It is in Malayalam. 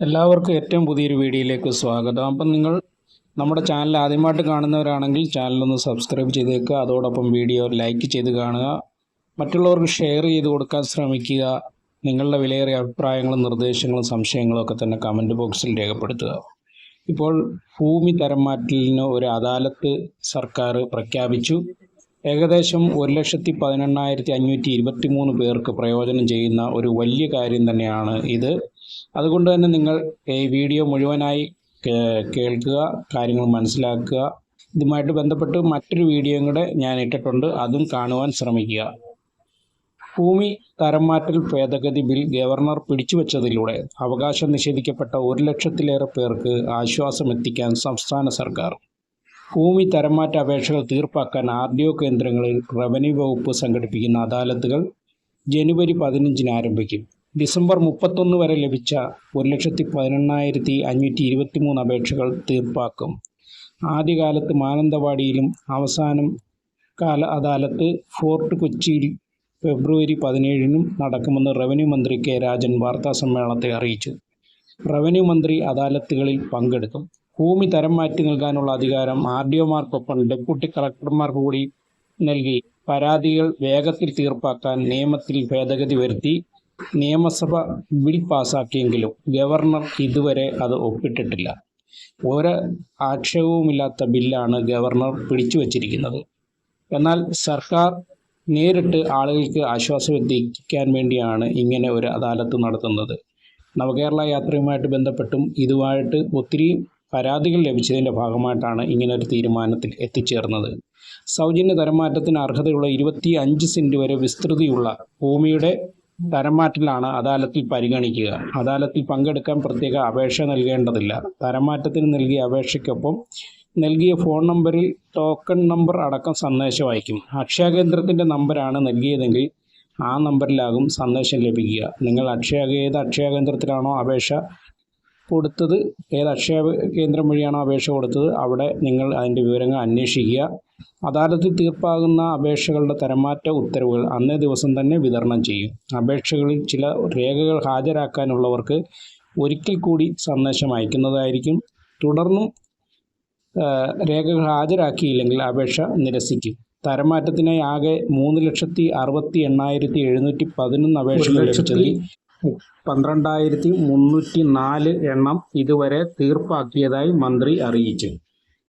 എല്ലാവർക്കും ഏറ്റവും പുതിയൊരു വീഡിയോയിലേക്ക് സ്വാഗതം. അപ്പം നിങ്ങൾ നമ്മുടെ ചാനൽ ആദ്യമായിട്ട് കാണുന്നവരാണെങ്കിൽ ചാനലൊന്ന് സബ്സ്ക്രൈബ് ചെയ്തേക്കുക അതോടൊപ്പം വീഡിയോ ലൈക്ക് ചെയ്ത് കാണുക. മറ്റുള്ളവർക്ക് ഷെയർ ചെയ്ത് കൊടുക്കാൻ ശ്രമിക്കുക. നിങ്ങളുടെ വിലയേറിയ അഭിപ്രായങ്ങളും നിർദ്ദേശങ്ങളും സംശയങ്ങളും ഒക്കെ തന്നെ കമന്റ് ബോക്സിൽ രേഖപ്പെടുത്തുക. ഇപ്പോൾ ഭൂമി തരം മാറ്റലിന് ഒരു അദാലത്ത് സർക്കാർ പ്രഖ്യാപിച്ചു. ഏകദേശം ഒരു ലക്ഷത്തി പതിനെണ്ണായിരത്തി അഞ്ഞൂറ്റി ഇരുപത്തി മൂന്ന് പേർക്ക് പ്രയോജനം ചെയ്യുന്ന ഒരു വലിയ കാര്യം തന്നെയാണ് ഇത്. അതുകൊണ്ട് തന്നെ നിങ്ങൾ ഈ വീഡിയോ മുഴുവനായി കേൾക്കുക കാര്യങ്ങൾ മനസ്സിലാക്കുക. ഇതുമായിട്ട് ബന്ധപ്പെട്ട് മറ്റൊരു വീഡിയോയും കൂടെ ഞാൻ ഇട്ടിട്ടുണ്ട്. അതും കാണുവാൻ ശ്രമിക്കുക. ഭൂമി തരംമാറ്റൽ ഭേദഗതി ബിൽ ഗവർണർ പിടിച്ചുവച്ചതിലൂടെ അവകാശം നിഷേധിക്കപ്പെട്ട ഒരു ലക്ഷത്തിലേറെ പേർക്ക് ആശ്വാസമെത്തിക്കാൻ സംസ്ഥാന സർക്കാർ ഭൂമി തരംമാറ്റ അപേക്ഷകൾ തീർപ്പാക്കാൻ ആർ ഡി ഒ കേന്ദ്രങ്ങളിൽ റവന്യൂ വകുപ്പ് സംഘടിപ്പിക്കുന്ന അദാലത്തുകൾ ജനുവരി പതിനഞ്ചിന് ആരംഭിക്കും. ഡിസംബർ മുപ്പത്തൊന്ന് വരെ ലഭിച്ച ഒരു ലക്ഷത്തി പതിനെണ്ണായിരത്തി അഞ്ഞൂറ്റി ഇരുപത്തി മൂന്ന് അപേക്ഷകൾ തീർപ്പാക്കും. ആദ്യകാലത്ത് മാനന്തവാടിയിലും അവസാനം കാല അദാലത്ത് ഫോർട്ട് കൊച്ചിയിൽ ഫെബ്രുവരി പതിനേഴിനും നടക്കുമെന്ന് റവന്യൂ മന്ത്രി കെ രാജൻ വാർത്താ സമ്മേളനത്തെ അറിയിച്ചു. റവന്യൂ മന്ത്രി അദാലത്തുകളിൽ പങ്കെടുക്കും. ഭൂമി തരം മാറ്റി നൽകാനുള്ള അധികാരം ആർ ഡി ഒമാർക്കൊപ്പം ഡെപ്യൂട്ടി കളക്ടർമാർക്ക് കൂടി നൽകി. പരാതികൾ വേഗത്തിൽ തീർപ്പാക്കാൻ നിയമത്തിൽ ഭേദഗതി വരുത്തി നിയമസഭ ബിൽ പാസാക്കിയെങ്കിലും ഗവർണർ ഇതുവരെ അത് ഒപ്പിട്ടിട്ടില്ല. ഒരു ആക്ഷേപവുമില്ലാത്ത ബില്ലാണ് ഗവർണർ പിടിച്ചു വച്ചിരിക്കുന്നത് എന്നാൽ സർക്കാർ നേരിട്ട് ആളുകൾക്ക് ആശ്വാസം എത്തിക്കാൻ വേണ്ടിയാണ് ഇങ്ങനെ ഒരു അദാലത്ത് നടത്തുന്നത്. നവകേരള യാത്രയുമായിട്ട് ബന്ധപ്പെട്ടും ഇതുമായിട്ട് ഒത്തിരി പരാതികൾ ലഭിച്ചതിന്റെ ഭാഗമായിട്ടാണ് ഇങ്ങനൊരു തീരുമാനത്തിൽ എത്തിച്ചേർന്നത്. സൗജന്യ തരംമാറ്റത്തിന് അർഹതയുള്ള ഇരുപത്തി അഞ്ച് സെന്റ് വരെ വിസ്തൃതിയുള്ള ഭൂമിയുടെ തരംമാറ്റലാണ് അദാലത്തിൽ പരിഗണിക്കുക. അദാലത്തിൽ പങ്കെടുക്കാൻ പ്രത്യേക അപേക്ഷ നൽകേണ്ടതില്ല. തരംമാറ്റത്തിന് നൽകിയ അപേക്ഷയ്ക്കൊപ്പം നൽകിയ ഫോൺ നമ്പറിൽ ടോക്കൺ നമ്പർ അടക്കം സന്ദേശം അയക്കും അക്ഷയ കേന്ദ്രത്തിന്റെ നമ്പറാണ് നൽകിയതെങ്കിൽ ആ നമ്പറിലാകും സന്ദേശം ലഭിക്കുക. നിങ്ങൾ അക്ഷയ ഏത് അക്ഷയ കേന്ദ്രത്തിലാണോ അപേക്ഷ കൊടുത്തത് ഏത് അക്ഷയ കേന്ദ്രം വഴിയാണോ അപേക്ഷ കൊടുത്തത് അവിടെ നിങ്ങൾ അതിന്റെ വിവരങ്ങൾ അന്വേഷിക്കുക. അദാലത്തിൽ തീർപ്പാകുന്ന അപേക്ഷകളുടെ തരമാറ്റ ഉത്തരവുകൾ അന്നേ ദിവസം തന്നെ വിതരണം ചെയ്യും. അപേക്ഷകളിൽ ചില രേഖകൾ ഹാജരാക്കാനുള്ളവർക്ക് ഒരിക്കൽ കൂടി സന്ദേശം അയക്കുന്നതായിരിക്കും. തുടർന്നും രേഖകൾ ഹാജരാക്കിയില്ലെങ്കിൽ അപേക്ഷ നിരസിക്കും. തരമാറ്റത്തിനായി ആകെ മൂന്ന് ലക്ഷത്തി അറുപത്തി എണ്ണായിരത്തി എഴുന്നൂറ്റി പതിനൊന്ന് അപേക്ഷകൾ ലഭിച്ചതിൽ പന്ത്രണ്ടായിരത്തി മുന്നൂറ്റി നാല് എണ്ണം ഇതുവരെ തീർപ്പാക്കിയതായി മന്ത്രി അറിയിച്ചു.